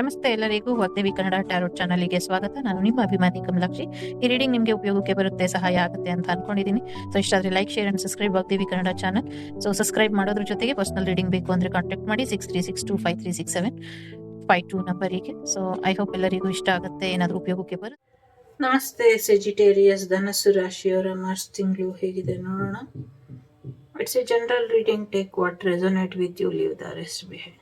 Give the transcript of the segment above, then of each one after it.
ನಮಸ್ತೆ ಎಲ್ಲರಿಗೂ ವಾಗ್ದೇವಿ ಕನ್ನಡ ಟ್ಯಾರೋಟ್ ಚಾನಲ್ಗೆ ಸ್ವಾಗತ. ನಾನು ನಿಮ್ಮ ಅಭಿಮಾನಿ ಕಮಲಾಕ್ಷಿ. ಈ ರೀಡಿಂಗ್ ನಿಮಗೆ ಉಪಯೋಗಕ್ಕೆ ಬರುತ್ತೆ, ಸಹಾಯ ಆಗುತ್ತೆ ಅಂತ ಅನ್ಕೊಂಡಿದ್ದೀನಿ. So ಇಷ್ಟಾದ್ರೆ like share and subscribe Vagdevi Kannada channel. So subscribe ಮಾಡೋದ್ರ ಜೊತೆಗೆ ಪರ್ಸನಲ್ ರೀಡಿಂಗ್ ಬೇಕು ಅಂದ್ರೆ ಕಾಂಟ್ಯಾಕ್ಟ್ ಮಾಡಿ six three six two five three six seven five two ನಂಬರಿಗೆ ಸೊ ಐ ಹೋಪ್ ಎಲ್ಲರಿಗೂ ಇಷ್ಟ ಆಗುತ್ತೆ, ಏನಾದರೂ ಉಪಯೋಗಕ್ಕೆ ಬರುತ್ತೆ ನಮಸ್ತೆ ಸೆಜಿಟೇರಿಯಸ್ ಧನಸ್ಸು, ರಾಶಿಯವರ, ಮಾರ್ಚ್ ತಿಂಗಳು ಹೇಗಿದೆ ನೋಡೋಣ. It's a general reading take what resonate with you leave the rest behind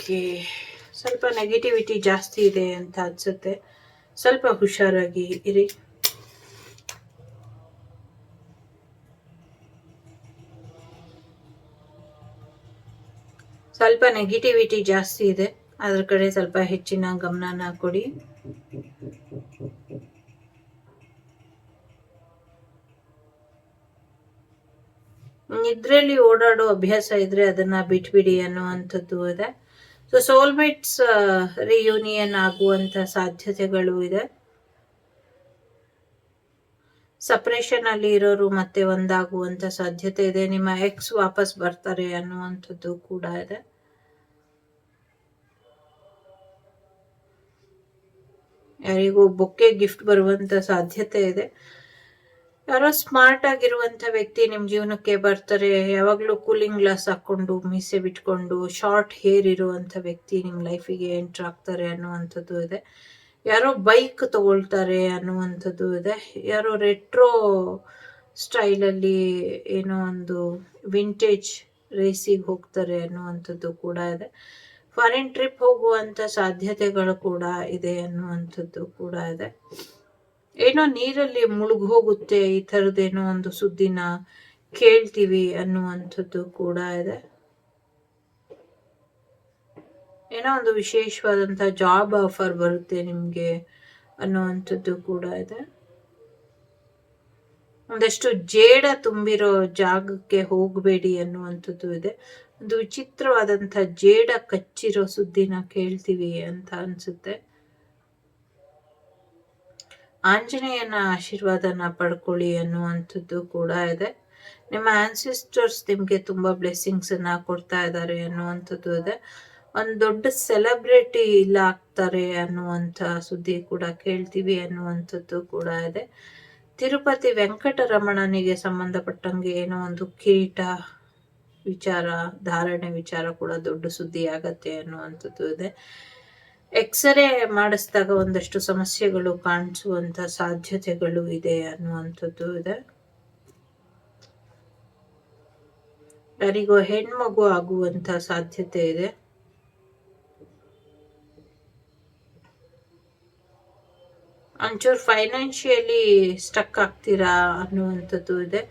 okay. ಸ್ವಲ್ಪ ನೆಗೆಟಿವಿಟಿ ಜಾಸ್ತಿ ಇದೆ ಅಂತ ಅನ್ಸುತ್ತೆ. ಸ್ವಲ್ಪ ಹುಷಾರಾಗಿ ಇರಿ. ಸ್ವಲ್ಪ ನೆಗೆಟಿವಿಟಿ ಜಾಸ್ತಿ ಇದೆ. ಅದ್ರ ಕಡೆ ಸ್ವಲ್ಪ ಹೆಚ್ಚಿನ ಗಮನನ ಕೊಡಿ. ನಿದ್ರೆಯಲ್ಲಿ ಓಡಾಡೋ ಅಭ್ಯಾಸ ಇದ್ರೆ ಅದನ್ನ ಬಿಟ್ಬಿಡಿ ಅನ್ನುವಂಥದ್ದು ಇದೆ. ಸೊ ಸೋಲ್ಮೇಟ್ಸ್ ರಿಯೂನಿಯನ್ ಆಗುವಂತ ಸಾಧ್ಯತೆಗಳು ಇದೆ. ಸಪ್ರೇಷನ್ ಅಲ್ಲಿ ಇರೋರು ಮತ್ತೆ ಒಂದಾಗುವಂತ ಸಾಧ್ಯತೆ ಇದೆ. ನಿಮ್ಮ ಎಕ್ಸ್ ವಾಪಸ್ ಬರ್ತಾರೆ ಅನ್ನುವಂಥದ್ದು ಕೂಡ ಇದೆ. ಯಾರಿಗೂ ಬೊಕ್ಕೆ ಗಿಫ್ಟ್ ಬರುವಂತ ಸಾಧ್ಯತೆ ಇದೆ. ಯಾರೋ ಸ್ಮಾರ್ಟ್ ಆಗಿರುವಂತ ವ್ಯಕ್ತಿ ನಿಮ್ ಜೀವನಕ್ಕೆ ಬರ್ತಾರೆ, ಯಾವಾಗ್ಲೂ ಕೂಲಿಂಗ್ ಗ್ಲಾಸ್ ಹಾಕೊಂಡು ಮೀಸೆ ಬಿಟ್ಕೊಂಡು ಶಾರ್ಟ್ ಹೇರ್ ಇರುವಂತ ವ್ಯಕ್ತಿ ನಿಮ್ ಲೈಫಿಗೆ ಎಂಟ್ರ್ ಆಗ್ತಾರೆ ಅನ್ನುವಂಥದ್ದು ಇದೆ. ಯಾರೋ ಬೈಕ್ ತಗೊಳ್ತಾರೆ ಅನ್ನುವಂಥದ್ದು ಇದೆ. ಯಾರೋ ರೆಟ್ರೋ ಸ್ಟೈಲಲ್ಲಿ ಏನೋ ಒಂದು ವಿಂಟೇಜ್ ರೇಸಿಗೆ ಹೋಗ್ತಾರೆ ಅನ್ನುವಂಥದ್ದು ಕೂಡ ಇದೆ. ಫಾರಿನ್ ಟ್ರಿಪ್ ಹೋಗುವಂತ ಸಾಧ್ಯತೆಗಳು ಕೂಡ ಇದೆ ಅನ್ನುವಂಥದ್ದು ಕೂಡ ಇದೆ. ಏನೋ ನೀರಲ್ಲಿ ಮುಳುಗ್ ಹೋಗುತ್ತೆ ಈ ಥರದ್ದೇನೋ ಒಂದು ಸುದ್ದಿನ ಕೇಳ್ತೀವಿ ಅನ್ನುವಂಥದ್ದು ಕೂಡ ಇದೆ. ಏನೋ ಒಂದು ವಿಶೇಷವಾದಂಥ ಜಾಬ್ ಆಫರ್ ಬರುತ್ತೆ ನಿಮಗೆ ಅನ್ನುವಂಥದ್ದು ಕೂಡ ಇದೆ. ಒಂದಷ್ಟು ಜೇಡ ತುಂಬಿರೋ ಜಾಗಕ್ಕೆ ಹೋಗಬೇಡಿ ಅನ್ನುವಂಥದ್ದು ಇದೆ. ಒಂದು ವಿಚಿತ್ರವಾದಂಥ ಜೇಡ ಕಚ್ಚಿರೋ ಸುದ್ದಿನ ಕೇಳ್ತೀವಿ ಅಂತ ಅನ್ಸುತ್ತೆ. ಆಂಜನೇಯನ ಆಶೀರ್ವಾದನ ಪಡ್ಕೊಳ್ಳಿ ಅನ್ನುವಂಥದ್ದು ಕೂಡ ಇದೆ. ನಿಮ್ಮ ಆನ್ಸಿಸ್ಟರ್ಸ್ ನಿಮಗೆ ತುಂಬ ಬ್ಲೆಸ್ಸಿಂಗ್ಸ್ ಅನ್ನ ಕೊಡ್ತಾ ಇದ್ದಾರೆ ಅನ್ನುವಂಥದ್ದು ಇದೆ. ಒಂದು ದೊಡ್ಡ ಸೆಲೆಬ್ರಿಟಿ ಇಲ್ಲ ಆಗ್ತಾರೆ ಅನ್ನುವಂಥ ಸುದ್ದಿ ಕೂಡ ಕೇಳ್ತೀವಿ ಅನ್ನುವಂಥದ್ದು ಕೂಡ ಇದೆ. ತಿರುಪತಿ ವೆಂಕಟರಮಣನಿಗೆ ಸಂಬಂಧಪಟ್ಟಂಗೆ ಏನೋ ಒಂದು ಕಿರೀಟ ವಿಚಾರ, ಧಾರಣೆ ವಿಚಾರ ಕೂಡ ದೊಡ್ಡ ಸುದ್ದಿ ಆಗತ್ತೆ ಅನ್ನುವಂಥದ್ದು ಇದೆ. ಎಕ್ಸ್ರೇ ಮಾಡಿಸಿದಾಗ ಒಂದಷ್ಟು ಸಮಸ್ಯೆಗಳು ಕಾಣಿಸುವಂತ ಸಾಧ್ಯತೆಗಳು ಇದೆ ಅನ್ನುವಂಥದ್ದು ಇದೆ. ಯಾರಿಗೋ ಹೆಣ್ಮಗು ಆಗುವಂತ ಸಾಧ್ಯತೆ ಇದೆ. ಒಂಚೂರು ಫೈನಾನ್ಷಿಯಲಿ ಸ್ಟಕ್ ಆಗ್ತೀರಾ ಅನ್ನುವಂಥದ್ದು ಇದೆ.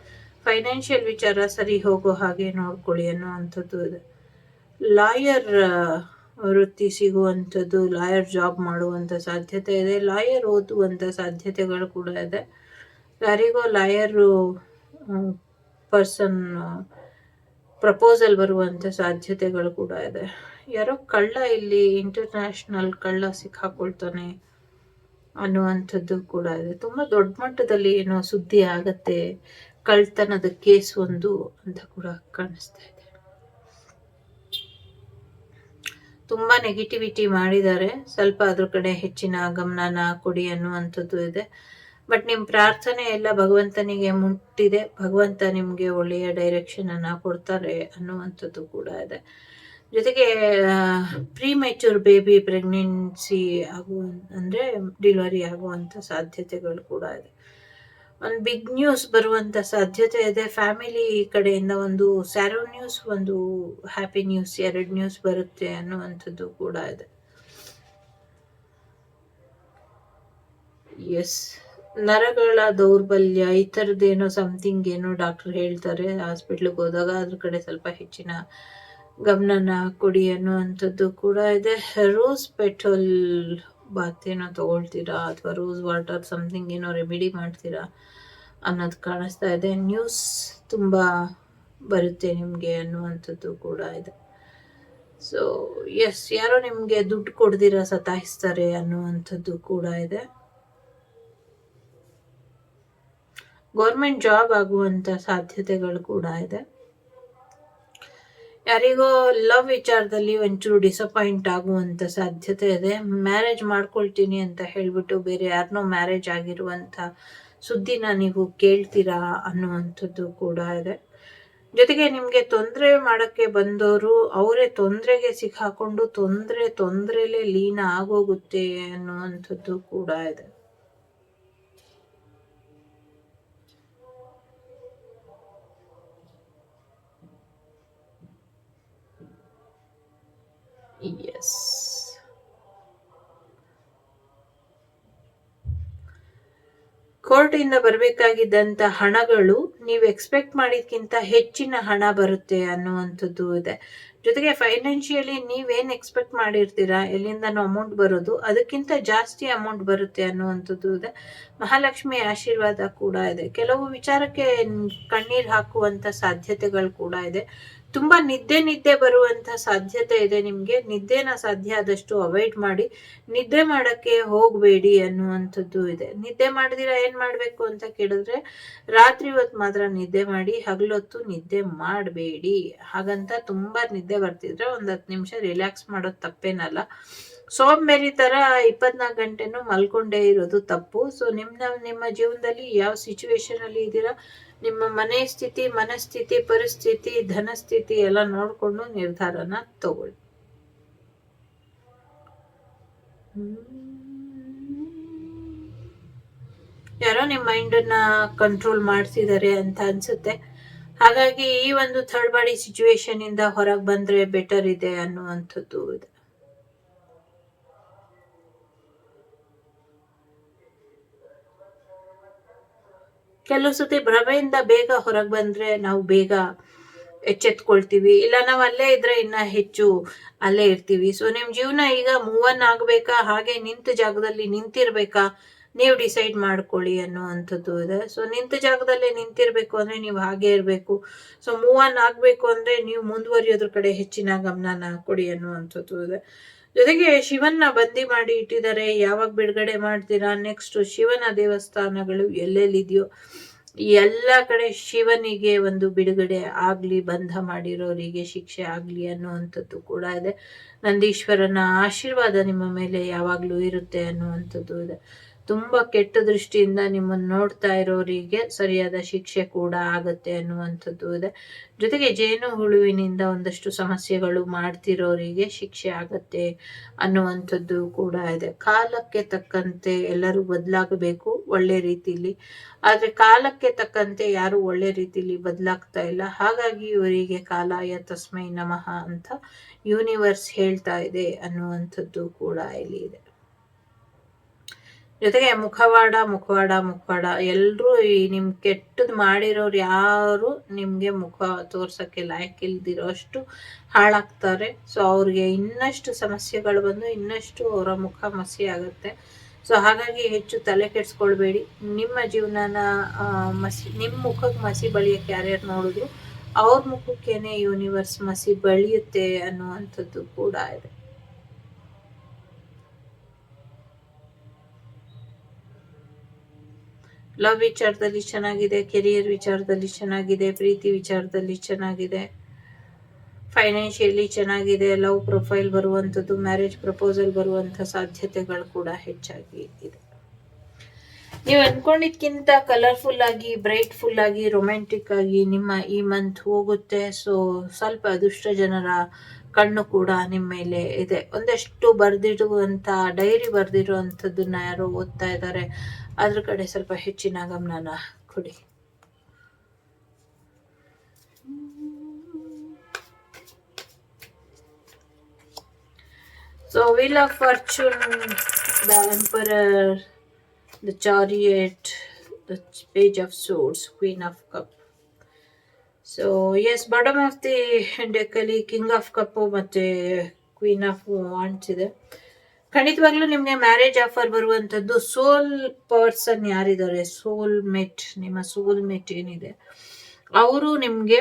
ಫೈನಾನ್ಷಿಯಲ್ ವಿಚಾರ ಸರಿ ಹೋಗೋ ಹಾಗೆ ನೋಡ್ಕೊಳ್ಳಿ ಅನ್ನುವಂಥದ್ದು ಇದೆ. ಲಾಯರ್ ವೃತ್ತಿ ಸಿಗುವಂಥದ್ದು, ಲಾಯರ್ ಜಾಬ್ ಮಾಡುವಂಥ ಸಾಧ್ಯತೆ ಇದೆ. ಲಾಯರ್ ಓದುವಂಥ ಸಾಧ್ಯತೆಗಳು ಕೂಡ ಇದೆ. ಯಾರಿಗೋ ಲಾಯರು ಪರ್ಸನ್ ಪ್ರಪೋಸಲ್ ಬರುವಂಥ ಸಾಧ್ಯತೆಗಳು ಕೂಡ ಇದೆ. ಯಾರೋ ಕಳ್ಳ ಇಲ್ಲಿ ಇಂಟರ್ನ್ಯಾಷನಲ್ ಕಳ್ಳ ಸಿಕ್ಕಾಕೊಳ್ತಾನೆ ಅನ್ನುವಂಥದ್ದು ಕೂಡ ಇದೆ. ತುಂಬ ದೊಡ್ಡ ಮಟ್ಟದಲ್ಲಿ ಏನೋ ಸುದ್ದಿ ಆಗತ್ತೆ, ಕಳ್ತನದ ಕೇಸ್ ಒಂದು ಅಂತ ಕೂಡ ಕಾಣಿಸ್ತಾ ತುಂಬಾ ನೆಗೆಟಿವಿಟಿ ಮಾಡಿದ್ದಾರೆ. ಸ್ವಲ್ಪ ಅದ್ರ ಕಡೆ ಹೆಚ್ಚಿನ ಗಮನನ ಕೊಡಿ ಅನ್ನುವಂಥದ್ದು ಇದೆ. ಬಟ್ ನಿಮ್ಮ ಪ್ರಾರ್ಥನೆ ಎಲ್ಲ ಭಗವಂತನಿಗೆ ಮುಟ್ಟಿದೆ. ಭಗವಂತ ನಿಮಗೆ ಒಳ್ಳೆಯ ಡೈರೆಕ್ಷನ್ ಅನ್ನ ಕೊಡ್ತಾರೆ ಅನ್ನುವಂಥದ್ದು ಕೂಡ ಇದೆ. ಜೊತೆಗೆ ಪ್ರೀ ಮೆಚೂರ್ ಬೇಬಿ ಪ್ರೆಗ್ನೆನ್ಸಿ ಆಗುವ, ಅಂದರೆ ಡಿಲಿವರಿ ಆಗುವಂಥ ಸಾಧ್ಯತೆಗಳು ಕೂಡ ಇದೆ. ಒಂದು ಬಿಗ್ ನ್ಯೂಸ್ ಬರುವಂತ ಸಾಧ್ಯತೆ ಇದೆ. ಫ್ಯಾಮಿಲಿ ಕಡೆಯಿಂದ ಒಂದು ಸ್ಯಾರೋ ನ್ಯೂಸ್ ಒಂದು ಹ್ಯಾಪಿ ನ್ಯೂಸ್ ಎರಡು ನ್ಯೂಸ್ ಬರುತ್ತೆ ಅನ್ನುವಂಥದ್ದು ಕೂಡ ಇದೆ. ಎಸ್ ನರಗಳ ದೌರ್ಬಲ್ಯ, ಈ ಥರದ್ದೇನೋ ಸಮಥಿಂಗ್ ಏನೋ ಡಾಕ್ಟರ್ ಹೇಳ್ತಾರೆ. ಹಾಸ್ಪಿಟ್ಲಿಗೆ ಹೋದಾಗ ಅದ್ರ ಕಡೆ ಸ್ವಲ್ಪ ಹೆಚ್ಚಿನ ಗಮನನ ಕೊಡಿ ಅನ್ನುವಂಥದ್ದು ಕೂಡ ಇದೆ. ರೋಸ್ ಪೆಟ್ರೋಲ್ ಬಾತ್ ಏನೋ ತಗೊಳ್ತೀರಾ ಅಥವಾ ರೋಸ್ ವಾಟರ್ ಸಮಥಿಂಗ್ ಏನೋ ರೆಮಿಡಿ ಮಾಡ್ತೀರಾ ಅನ್ನೋದು ಕಾಣಿಸ್ತಾ ಇದೆ. ನ್ಯೂಸ್ ತುಂಬ ಬರುತ್ತೆ ನಿಮಗೆ ಅನ್ನುವಂಥದ್ದು ಕೂಡ ಇದೆ. ಸೊ ಎಸ್ ಯಾರೋ ನಿಮಗೆ ದುಡ್ಡು ಕೊಡ್ದಿರ, ಸತಾಯಿಸ್ತಾರೆ ಅನ್ನುವಂಥದ್ದು ಕೂಡ ಇದೆ. ಗೌರ್ಮೆಂಟ್ ಜಾಬ್ ಆಗುವಂಥ ಸಾಧ್ಯತೆಗಳು ಕೂಡ ಇದೆ. ಯಾರಿಗೋ ಲವ್ ವಿಚಾರದಲ್ಲಿ ಒಂಚೂರು ಡಿಸಪಾಯಿಂಟ್ ಆಗುವಂಥ ಸಾಧ್ಯತೆ ಇದೆ. ಮ್ಯಾರೇಜ್ ಮಾಡ್ಕೊಳ್ತೀನಿ ಅಂತ ಹೇಳಿಬಿಟ್ಟು ಬೇರೆ ಯಾರನ್ನೋ ಮ್ಯಾರೇಜ್ ಆಗಿರುವಂಥ ಸುದ್ದಿನ ನೀವು ಕೇಳ್ತೀರಾ ಅನ್ನುವಂಥದ್ದು ಕೂಡ ಇದೆ. ಜೊತೆಗೆ ನಿಮಗೆ ತೊಂದರೆ ಮಾಡೋಕ್ಕೆ ಬಂದವರು ಅವರೇ ತೊಂದರೆಗೆ ಸಿಕ್ಕಾಕೊಂಡು ತೊಂದರೆ ತೊಂದರೆಲೇ ಲೀನ ಆಗೋಗುತ್ತೆ ಅನ್ನುವಂಥದ್ದು ಕೂಡ ಇದೆ. ಎಸ್ ಕೋರ್ಟಿಂದ ಬರಬೇಕಾಗಿದ್ದಂಥ ಹಣಗಳು ನೀವು ಎಕ್ಸ್ಪೆಕ್ಟ್ ಮಾಡಿದ್ಕಿಂತ ಹೆಚ್ಚಿನ ಹಣ ಬರುತ್ತೆ ಅನ್ನುವಂಥದ್ದು ಇದೆ. ಜೊತೆಗೆ ಫೈನಾನ್ಷಿಯಲಿ ನೀವೇನು ಎಕ್ಸ್ಪೆಕ್ಟ್ ಮಾಡಿರ್ತೀರಾ? ಎಲ್ಲಿಂದನೂ ಅಮೌಂಟ್ ಬರೋದು, ಅದಕ್ಕಿಂತ ಜಾಸ್ತಿ ಅಮೌಂಟ್ ಬರುತ್ತೆ ಅನ್ನುವಂಥದ್ದು ಇದೆ. ಮಹಾಲಕ್ಷ್ಮಿ ಆಶೀರ್ವಾದ ಕೂಡ ಇದೆ. ಕೆಲವು ವಿಚಾರಕ್ಕೆ ಕಣ್ಣೀರು ಹಾಕುವಂಥ ಸಾಧ್ಯತೆಗಳು ಕೂಡ ಇದೆ. ತುಂಬಾ ನಿದ್ದೆ ನಿದ್ದೆ ಬರುವಂತ ಸಾಧ್ಯತೆ ಇದೆ ನಿಮ್ಗೆ. ನಿದ್ದೆನ ಸಾಧ್ಯ ಆದಷ್ಟು ಅವಾಯ್ಡ್ ಮಾಡಿ ನಿದ್ದೆ ಮಾಡಕ್ಕೆ ಹೋಗಬೇಡಿ ಅನ್ನುವಂಥದ್ದು ಇದೆ. ನಿದ್ದೆ ಮಾಡಿದಿರ ಏನ್ ಮಾಡ್ಬೇಕು ಅಂತ ಕೇಳಿದ್ರೆ, ರಾತ್ರಿ ಹೊತ್ತು ಮಾತ್ರ ನಿದ್ದೆ ಮಾಡಿ, ಹಗಲೊತ್ತು ನಿದ್ದೆ ಮಾಡಬೇಡಿ. ಹಾಗಂತ ತುಂಬಾ ನಿದ್ದೆ ಬರ್ತಿದ್ರೆ ಒಂದು ಹತ್ತು ನಿಮಿಷ ರಿಲ್ಯಾಕ್ಸ್ ಮಾಡೋದು ತಪ್ಪೇನಲ್ಲ. ಸೋಂಬೇರಿ ಥರ ಇಪ್ಪತ್ನಾಲ್ಕು ಗಂಟೆನೂ ಮಲ್ಕೊಂಡೇ ಇರೋದು ತಪ್ಪು. ಸೊ ನಿಮ್ಮ ನಿಮ್ಮ ಜೀವನದಲ್ಲಿ ಯಾವ ಸಿಚುವೇಶನಲ್ಲಿ ಇದ್ದೀರಾ, ನಿಮ್ಮ ಮನೆ ಸ್ಥಿತಿ, ಮನಸ್ಥಿತಿ, ಪರಿಸ್ಥಿತಿ, ಧನಸ್ಥಿತಿ ಎಲ್ಲ ನೋಡ್ಕೊಂಡು ನಿರ್ಧಾರನ ತಗೊಳ್ಳಿ. ಯಾರೋ ನಿಮ್ಮ ಮೈಂಡನ್ನ ಕಂಟ್ರೋಲ್ ಮಾಡ್ತಿದ್ದಾರೆ ಅಂತ ಅನ್ಸುತ್ತೆ. ಹಾಗಾಗಿ ಈ ಒಂದು ಥರ್ಡ್ ಬಾಡಿ ಸಿಚುವೇಶನ್ ಇಂದ ಹೊರಗೆ ಬಂದ್ರೆ ಬೆಟರ್ ಇದೆ ಅನ್ನುವಂಥದ್ದು ಇದೆ. ಕೆಲವು ಸತಿ ಭ್ರಮೆಯಿಂದ ಬೇಗ ಹೊರಗೆ ಬಂದ್ರೆ ನಾವು ಬೇಗ ಎಚ್ಚೆತ್ಕೊಳ್ತೀವಿ. ಇಲ್ಲ, ನಾವು ಅಲ್ಲೇ ಇದ್ರೆ ಇನ್ನ ಹೆಚ್ಚು ಅಲ್ಲೇ ಇರ್ತೀವಿ. ಸೊ ನಿಮ್ ಜೀವನ ಈಗ ಮೂವನ್ ಆಗ್ಬೇಕಾ? ಹಾಗೆ ನಿಂತ ಜಾಗದಲ್ಲಿ ನಿಂತಿರ್ಬೇಕಾ? ನೀವು ಡಿಸೈಡ್ ಮಾಡ್ಕೊಳ್ಳಿ ಅನ್ನುವಂಥದ್ದು ಇದೆ. ಸೊ ನಿಂತ ಜಾಗದಲ್ಲೇ ನಿಂತಿರಬೇಕು ಅಂದ್ರೆ ನೀವು ಹಾಗೆ ಇರಬೇಕು. ಸೊ ಮೂವ್ ಆನ್ ಆಗಬೇಕು ಅಂದ್ರೆ ನೀವು ಮುಂದುವರಿಯೋದ್ರ ಕಡೆ ಹೆಚ್ಚಿನ ಗಮನನ ಕೊಡಿ ಅನ್ನುವಂಥದ್ದು ಇದೆ. ಜೊತೆಗೆ ಶಿವನ್ನ ಬಂದಿ ಮಾಡಿ ಇಟ್ಟಿದ್ದಾರೆ. ಯಾವಾಗ ಬಿಡುಗಡೆ ಮಾಡ್ತೀರಾ? ನೆಕ್ಸ್ಟ್ ಶಿವನ ದೇವಸ್ಥಾನಗಳು ಎಲ್ಲೆಲ್ಲಿದೆಯೋ? ಎಲ್ಲ ಕಡೆ ಶಿವನಿಗೆ ಒಂದು ಬಿಡುಗಡೆ ಆಗಲಿ, ಬಂಧ ಮಾಡಿರೋರಿಗೆ ಶಿಕ್ಷೆ ಆಗಲಿ ಅನ್ನುವಂಥದ್ದು ಕೂಡ ಇದೆ. ನಂದೀಶ್ವರನ ಆಶೀರ್ವಾದ ನಿಮ್ಮ ಮೇಲೆ ಯಾವಾಗಲೂ ಇರುತ್ತೆ ಅನ್ನುವಂಥದ್ದು ಇದೆ. ತುಂಬಾ ಕೆಟ್ಟ ದೃಷ್ಟಿಯಿಂದ ನಿಮ್ಮನ್ನು ನೋಡ್ತಾ ಇರೋರಿಗೆ ಸರಿಯಾದ ಶಿಕ್ಷೆ ಕೂಡ ಆಗತ್ತೆ ಅನ್ನುವಂಥದ್ದು ಇದೆ. ಜೊತೆಗೆ ಜೇನು ಹುಳುವಿನಿಂದ ಒಂದಷ್ಟು ಸಮಸ್ಯೆಗಳು ಮಾಡ್ತಿರೋರಿಗೆ ಶಿಕ್ಷೆ ಆಗತ್ತೆ ಅನ್ನುವಂಥದ್ದು ಕೂಡ ಇದೆ. ಕಾಲಕ್ಕೆ ತಕ್ಕಂತೆ ಎಲ್ಲರೂ ಬದಲಾಗಬೇಕು ಒಳ್ಳೆ ರೀತಿಲಿ. ಆದರೆ ಕಾಲಕ್ಕೆ ತಕ್ಕಂತೆ ಯಾರು ಒಳ್ಳೆ ರೀತಿಲಿ ಬದಲಾಗ್ತಾ ಇಲ್ಲ. ಹಾಗಾಗಿ ಇವರಿಗೆ ಕಾಲಾಯ ತಸ್ಮೈ ನಮಃ ಅಂತ ಯೂನಿವರ್ಸ್ ಹೇಳ್ತಾ ಇದೆ ಅನ್ನುವಂಥದ್ದು ಕೂಡ ಇಲ್ಲಿ ಇದೆ. ಜೊತೆಗೆ ಮುಖವಾಡ ಮುಖವಾಡ ಮುಖವಾಡ ಎಲ್ಲರೂ ಈ ನಿಮ್ ಕೆಟ್ಟದ್ ಮಾಡಿರೋರು ಯಾರು ನಿಮ್ಗೆ ಮುಖ ತೋರ್ಸಕ್ಕೆ ಲಾಯಕ್ ಇಲ್ದಿರೋ ಅಷ್ಟು ಹಾಳಾಗ್ತಾರೆ. ಸೊ ಅವ್ರಿಗೆ ಇನ್ನಷ್ಟು ಸಮಸ್ಯೆಗಳು ಬಂದು ಇನ್ನಷ್ಟು ಅವರ ಮುಖ ಮಸಿ ಆಗುತ್ತೆ. ಸೊ ಹಾಗಾಗಿ ಹೆಚ್ಚು ತಲೆ ಕೆಡ್ಸ್ಕೊಳ್ಬೇಡಿ. ನಿಮ್ಮ ಜೀವನನ ಮಸಿ ನಿಮ್ಮ ಮುಖಕ್ಕೆ ಮಸಿ ಬಳಿಯಕ್ಕೆ ಯಾರ್ಯಾರು ನೋಡಿದ್ರು ಅವ್ರ ಮುಖಕ್ಕೇನೆ ಯೂನಿವರ್ಸ್ ಮಸಿ ಬಳಿಯುತ್ತೆ ಅನ್ನುವಂಥದ್ದು ಕೂಡ ಇದೆ. ಲವ್ ವಿಚಾರದಲ್ಲಿ ಚೆನ್ನಾಗಿದೆ ಕೆರಿಯರ್ ವಿಚಾರದಲ್ಲಿ ಚೆನ್ನಾಗಿದೆ, ಪ್ರೀತಿ ವಿಚಾರದಲ್ಲಿ ಚೆನ್ನಾಗಿದೆ. ಫೈನಾನ್ಷಿಯಲಿ ಚೆನ್ನಾಗಿದೆ ಲವ್ ಪ್ರೊಫೈಲ್ ಬರುವಂಥದ್ದು ಮ್ಯಾರೇಜ್ ಪ್ರಪೋಸಲ್ ಬರುವಂಥ ಸಾಧ್ಯತೆಗಳು ಕೂಡ ಹೆಚ್ಚಾಗಿ ಇದೆ. ನೀವು ಅನ್ಕೊಂಡಿದ್ಕಿಂತ ಕಲರ್ಫುಲ್ ಆಗಿ ಬ್ರೈಟ್ಫುಲ್ ಆಗಿ ರೊಮ್ಯಾಂಟಿಕ್ ಆಗಿ ನಿಮ್ಮ ಈ ಮಂತ್ ಹೋಗುತ್ತೆ. ಸೊ ಸ್ವಲ್ಪ ಅದೃಷ್ಟ ಜನರ ಕಣ್ಣು ಕೂಡ ನಿಮ್ಮ ಮೇಲೆ ಇದೆ. ಒಂದಷ್ಟು ಬರೆದಿಡುವಂತ ಡೈರಿ ಬರ್ದಿರುವಂಥದ್ದನ್ನ ಯಾರೋ ಓದ್ತಾ ಇದ್ದಾರೆ. ಅದ್ರ ಕಡೆ ಸ್ವಲ್ಪ ಹೆಚ್ಚಿನ ಗಮನನ ಕೊಡಿ. So wheel of fortune the emperor the chariot the page of swords queen of cup so as bottom of the ಡೆಕ್ಕಲ್ಲಿ king of cup ಮತ್ತೆ ಕ್ವೀನ್ ಆಫ್ ವಾಂಡ್ಸ್ ಇದೆ ಖಂಡಿತವಾಗ್ಲೂ ನಿಮಗೆ ಮ್ಯಾರೇಜ್ ಆಫರ್ ಬರುವಂಥದ್ದು ಸೋಲ್ ಪರ್ಸನ್ ಯಾರಿದ್ದಾರೆ? ಸೋಲ್ ಮೇಟ್ ನಿಮ್ಮ soul mate ಏನಿದೆ? ಅವರು ನಿಮಗೆ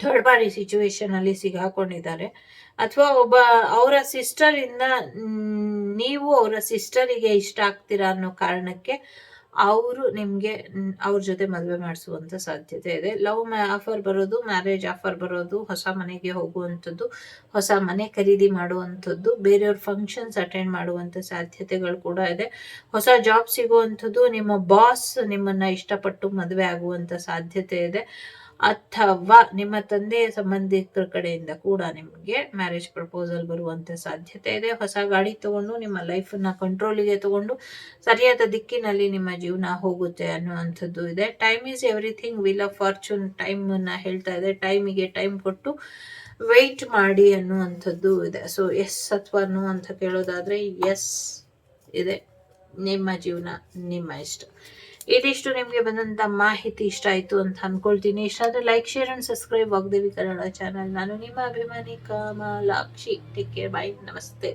ಥರ್ಡ್ ಪಾರ್ಟಿ ಸಿಚುವೇಶನ್ ಅಲ್ಲಿ ಸಿಗಾಕೊಂಡಿದ್ದಾರೆ. ಅಥವಾ ಒಬ್ಬ ಅವರ ಸಿಸ್ಟರ್ ಇಂದ ನೀವು ಅವರ ಸಿಸ್ಟರಿಗೆ ಇಷ್ಟ ಆಗ್ತೀರಾ ಅನ್ನೋ ಕಾರಣಕ್ಕೆ ಅವರು ನಿಮಗೆ ಅವ್ರ ಜೊತೆ ಮದುವೆ ಮಾಡಿಸುವಂಥ ಸಾಧ್ಯತೆ ಇದೆ. ಲವ್ ಆಫರ್ ಬರೋದು, ಮ್ಯಾರೇಜ್ ಆಫರ್ ಬರೋದು, ಹೊಸ ಮನೆಗೆ ಹೋಗುವಂಥದ್ದು, ಹೊಸ ಮನೆ ಖರೀದಿ ಮಾಡುವಂಥದ್ದು, ಬೇರೆಯವ್ರ ಫಂಕ್ಷನ್ಸ್ ಅಟೆಂಡ್ ಮಾಡುವಂಥ ಸಾಧ್ಯತೆಗಳು ಕೂಡ ಇದೆ. ಹೊಸ ಜಾಬ್ ಸಿಗುವಂಥದ್ದು, ನಿಮ್ಮ ಬಾಸ್ ನಿಮ್ಮನ್ನು ಇಷ್ಟಪಟ್ಟು ಮದುವೆ ಆಗುವಂಥ ಸಾಧ್ಯತೆ ಇದೆ. ಅಥವಾ ನಿಮ್ಮ ತಂದೆಯ ಸಂಬಂಧಿಕರ ಕಡೆಯಿಂದ ಕೂಡ ನಿಮಗೆ ಮ್ಯಾರೇಜ್ ಪ್ರಪೋಸಲ್ ಬರುವಂತ ಸಾಧ್ಯತೆ ಇದೆ. ಹೊಸ ಗಾಡಿ ತಗೊಂಡು, ನಿಮ್ಮ ಲೈಫನ್ನ ಕಂಟ್ರೋಲಿಗೆ ತಗೊಂಡು, ಸರಿಯಾದ ದಿಕ್ಕಿನಲ್ಲಿ ನಿಮ್ಮ ಜೀವನ ಹೋಗುತ್ತೆ ಅನ್ನುವಂಥದ್ದು ಇದೆ. Time is everything wheel of fortune time ಅನ್ನ ಹೇಳ್ತಾ ಇದೆ. ಟೈಮಿಗೆ ಟೈಮ್ ಕೊಟ್ಟು ವೆಯ್ಟ್ ಮಾಡಿ ಅನ್ನುವಂಥದ್ದು ಇದೆ. ಸೊ ಎಸ್ ಅಥವಾ ನೋ ಅಂತ ಕೇಳೋದಾದ್ರೆ ಎಸ್ ಇದೆ. ನಿಮ್ಮ ಜೀವನ, ನಿಮ್ಮ ಇಷ್ಟ. ಇದಿಷ್ಟು ನಿಮಗೆ ಬಂದಂತ ಮಾಹಿತಿ ಇಷ್ಟ ಆಯ್ತು ಅಂತ ಅಂದ್ಕೊಳ್ತೀನಿ ಇಷ್ಟ ಆದರೆ like share and subscribe Vagdevi Kannada channel ನಾನು ನಿಮ್ಮ ಅಭಿಮಾನಿ ಕಮಲಾಕ್ಷಿ. ಟೇಕ್ ಕೇರ್ ಬಾಯ್ ನಮಸ್ತೆ.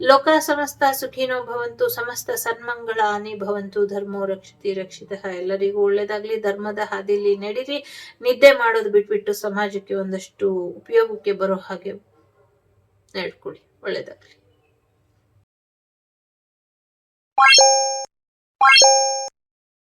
ಲೋಕ ಸಮಸ್ತ ಸುಖಿನೋ ಭವಂತು, ಸಮಸ್ತ ಸನ್ಮಂಗಳಾನಿ ಭವಂತು, ಧರ್ಮೋ ರಕ್ಷತಿ ರಕ್ಷಿತ. ಎಲ್ಲರಿಗೂ ಒಳ್ಳೇದಾಗ್ಲಿ, ಧರ್ಮದ ಹಾದಿಲಿ ನಡೀರಿ. ನಿದ್ದೆ ಮಾಡೋದು ಬಿಟ್ಬಿಟ್ಟು ಸಮಾಜಕ್ಕೆ ಒಂದಷ್ಟು ಉಪಯೋಗಕ್ಕೆ ಬರೋ ಹಾಗೆ ನಡ್ಕೊಳ್ಳಿ. ಒಳ್ಳೇದಾಗ್ಲಿ.